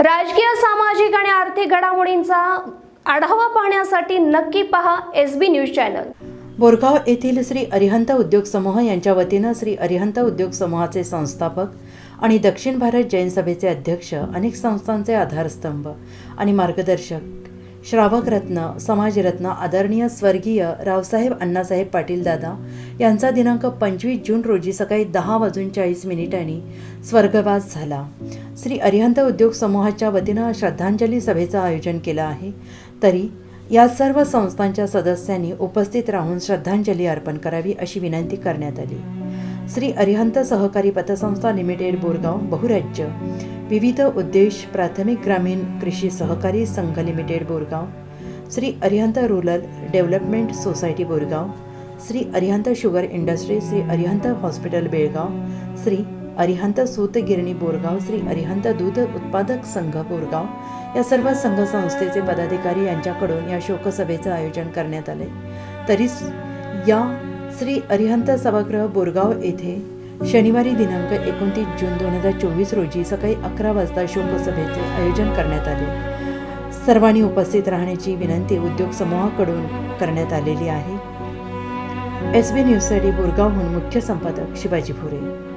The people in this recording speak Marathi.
राजकीय सामाजिक आणि आर्थिक घडामोडींचा आढावा पाहण्यासाठी नक्की पहा S B news channel. Borgaon येथील श्री अरिहंत उद्योग समूह यांच्या वतीनं श्री अरिहंत उद्योग समूहाचे संस्थापक आणि दक्षिण भारत जैन सभेचे अध्यक्ष अनेक संस्थांचे आधारस्तंभ आणि मार्गदर्शक श्रावक रत्न समाजरत्न आदरणीय स्वर्गीय रावसाहेब अण्णासाहेब पाटील दादा यांचा दिनांक पंचवीस जून रोजी सकाळी दहा वाजून चाळीस मिनिटांनी स्वर्गवास झाला. श्री अरिहंत उद्योग समूहाच्या वतीनं श्रद्धांजली सभेचं आयोजन केलं आहे. तरी या सर्व संस्थांच्या सदस्यांनी उपस्थित राहून श्रद्धांजली अर्पण करावी अशी विनंती करण्यात आली. श्री अरिहंत सहकारी पतसंस्था लिमिटेड बोरगाव बहुराज्य विविध उद्देश प्राथमिक ग्रामीण कृषी सहकारी संघ limited Borgaon Shri Arihant rural development society Borgaon Shri Arihant sugar industry Shri Arihant hospital Belgaum Shri Arihant सूत गिरणी बोरगाव श्री अरिहंत दूध उत्पादक संघ बोरगाव या सर्व संघ संस्थेचे पदाधिकारी यांच्याकडून या शोकसभेचं आयोजन करण्यात आले. तरी या श्री अरिहंत सभागृह बोरगाव येथे शनिवारी दिनांक एकोणतीस जून दोन हजार चोवीस रोजी सकाळी अकरा वाजता शोकसभेचे आयोजन करण्यात आले. सर्वांनी उपस्थित राहण्याची विनंती उद्योग समूहाकडून करण्यात आलेली आहे. एस बी न्यूजसाठी बोरगावहून मुख्य संपादक शिवाजी भोरे.